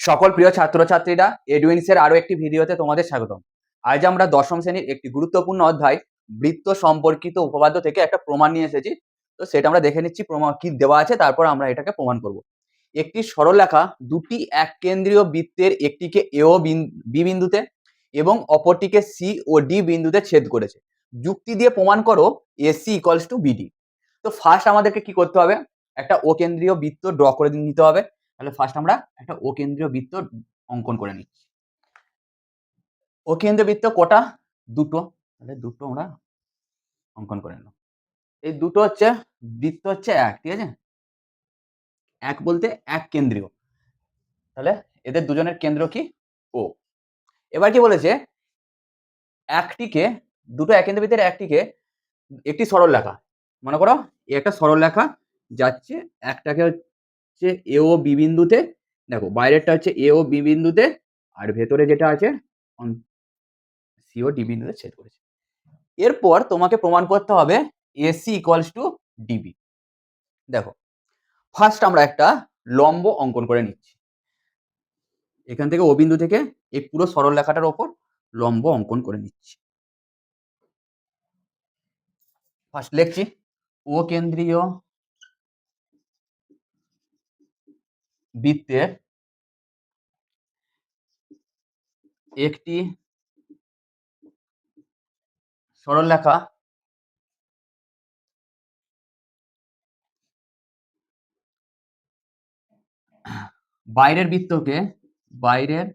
সকল প্রিয় ছাত্রছাত্রীরা এডুইন্সের আরও একটি ভিডিওতে তোমাদের স্বাগতম। আজ আমরা দশম শ্রেণির একটি গুরুত্বপূর্ণ অধ্যায়, বৃত্ত সম্পর্কিত উপপাদ্য থেকে একটা প্রমাণ নিয়ে এসেছি। তো সেটা আমরা দেখে নিচ্ছি প্রমাণ কি দেওয়া আছে, তারপর আমরা এটাকে প্রমাণ করব। একটি সরলরেখা দুটি এক কেন্দ্রীয় বৃত্তের একটিকে এ ও বিন- বি বিন্দুতে এবং অপরটিকে সি ও ডি বিন্দুতে ছেদ করেছে। যুক্তি দিয়ে প্রমাণ করো A C equals to B D তো ফার্স্ট আমাদেরকে কি করতে হবে? একটা ও কেন্দ্রীয় বৃত্ত ড্র করে নিতে হবে। তাহলে ফার্স্ট আমরা একটা ও কেন্দ্রীয় বৃত্ত অঙ্কন করে নিচ্ছি। ও কেন্দ্রীয় বৃত্ত কটা? দুটো। তাহলে দুটো আমরা অঙ্কন করে নেব। এই দুটো হচ্ছে, বৃত্ত হচ্ছে এক, ঠিক আছে? এক বলতে এক কেন্দ্রীয়। তাহলে এদের দুজনের কেন্দ্র কি? ও। এবার কি বলেছে? একটিকে, দুটো এক কেন্দ্র বৃত্তের একটিকে একটি সরল লেখা মনে করো, একটা সরল লেখা যাচ্ছে, একটাকে হচ্ছে এ ও বি বিন্দুতে, দেখো বাইরেরটা হচ্ছে এ ও বি বিন্দুতে, আর ভেতরে যেটা আছে সি ও ডি বিন্দুতে ছেদ করেছে। এরপর তোমাকে প্রমাণ করতে হবে A C equals to D B দেখো ফার্স্ট আমরা একটা লম্ব অঙ্কন করে নিচ্ছি। এখান থেকে ও বিন্দু থেকে এই পুরো সরল রেখাটার ওপর লম্ব অঙ্কন করে নিচ্ছি। ফার্স্ট লিখছি, ও কেন্দ্রীয় বৃত্তের একটি সরলরেখা বাইরের বৃত্তকে বাইরের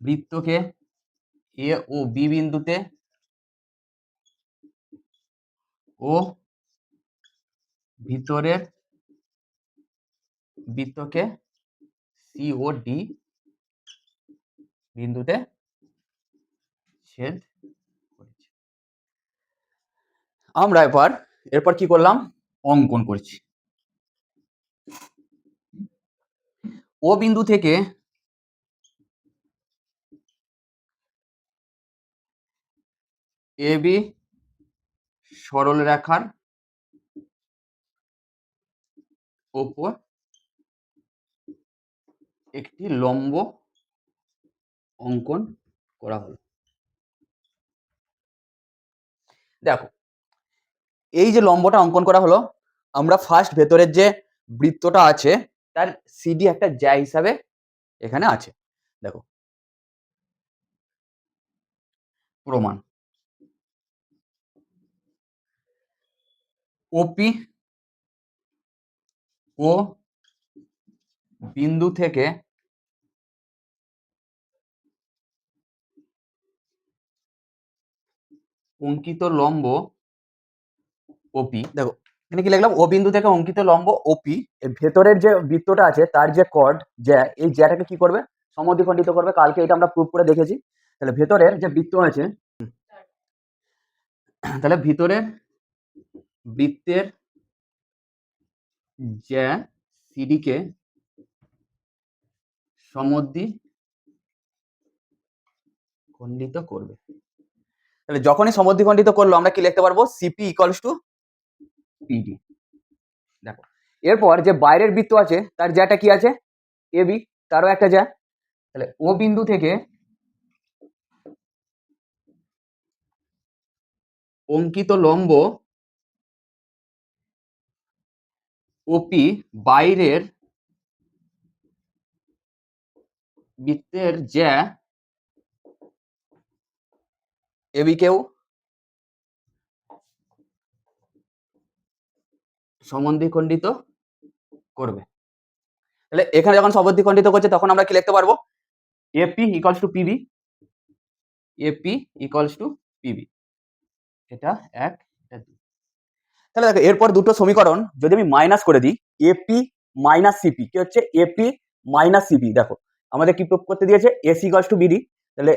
বৃত্তকে এ ও বি বিন্দুতে ও ভিতরের বৃত্তকে সি ও ডি বিন্দুতে ছেদ করেছে। আমরা এবার, এরপর কি করলাম? অঙ্কন করছি। ও বিন্দু থেকে এ বি সরল রেখার ওপর একটি লম্ব অঙ্কন করা হলো। দেখো, এই যে লম্বটা অঙ্কন করা হলো, আমরা ফার্স্ট ভেতরের যে বৃত্তটা আছে, তার সিডি একটা জ্যা হিসাবে এখানে আছে। দেখো, প্রমাণ। ওপি ও বিন্দু থেকে অঙ্কিত লম্ব ওপি দেখো, এখানে কি লিখলাম? ও বিন্দু থেকে অঙ্কিত লম্ব ওপি এর ভেতরের যে বৃত্তটা আছে, তার যে কর্ড জ্যা, এই জ্যাটাকে কি করবে? সমদ্বিখণ্ডিত করবে। কালকে এটা আমরা প্রুভ করে দেখেছি। তাহলে ভেতরের যে বৃত্ত আছে, তাহলে ভিতরের বৃত্তের জ্যা সিডিকে সমদ্বি খণ্ডিত করবে। তাহলে যখনই সমদ্বিখণ্ডিত করল, আমরা কি লিখতে পারব? সিপি ইকুয়ালস টু পিডি দেখো, এরপর যে বাইরের বৃত্ত আছে, তার জ্যাটা কি আছে? এবি তারও একটা জ্যা। তাহলে ও বিন্দু থেকে অঙ্কিত লম্ব ওপি বাইরের বৃত্তের জ্যা এবিকেও সমদ্বিখণ্ডিত করবে। তাহলে এখানে যখন সমদ্বিখণ্ডিত করছে, তখন আমরা কি লিখতে পারব? A P equals to P B A P equals to P B এটা এক, এটা দুই। তাহলে দেখো, এরপর দুটো সমীকরণ যদি আমি মাইনাস করে দিই এপি মাইনাস সিপি কি হচ্ছে? এপি মাইনাস সিপি দেখো। আমাদের কি প্রুভ করতে দিয়েছে? A C equals to B D তাহলে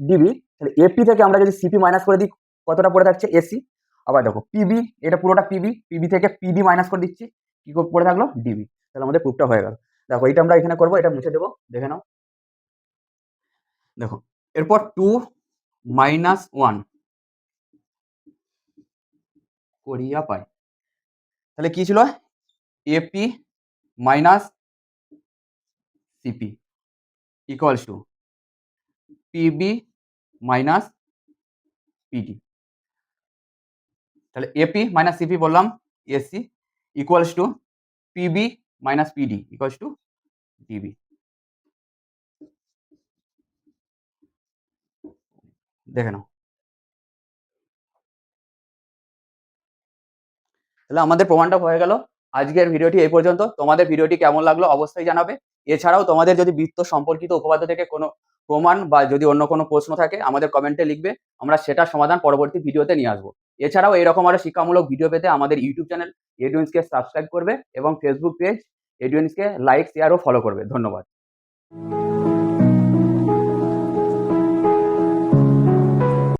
ডিবি তাহলে এপি থেকে আমরা যদি সিপি মাইনাস করে দিই, কতটা পড়ে থাকছে? এসি আবার দেখো পিবি এটা পুরোটা পিবি পিবি থেকে পিডি মাইনাস করে দিচ্ছি, কি পড়ে থাকল? ডিবি তাহলে আমাদের প্রুফটা হয়ে গেল। দেখো এটা আমরা এখানে করব, এটা মুছে দেবো, দেখে নাও। দেখো, এরপর টু মাইনাস ওয়ান করিয়া পাই। তাহলে কি ছিল? A P minus C P equals to P B minus P D তাহলে A P minus C P বললাম A C equals to P B minus P D equals to D B দেখে নাও। তাহলে আমাদের প্রমাণটা হয়ে গেল। আজকের ভিডিওটি এই পর্যন্ত। তোমাদের ভিডিওটি কেমন লাগল অবশ্যই জানাবে। এছাড়াও তোমাদের যদি বৃত্ত সম্পর্কিত উপপাদ্য থেকে কোনো প্রমাণ বা যদি অন্য কোনো প্রশ্ন থাকে, আমাদের কমেন্টে লিখবে। আমরা সেটার সমাধান পরবর্তী ভিডিওতে নিয়ে আসব। এছাড়াও এরকম আরও শিক্ষামূলক ভিডিও পেতে আমাদের ইউটিউব চ্যানেল এডুইন্সকে সাবস্ক্রাইব করবে এবং ফেসবুক পেজ এডুইন্সকে লাইক শেয়ার ও ফলো করবে। ধন্যবাদ।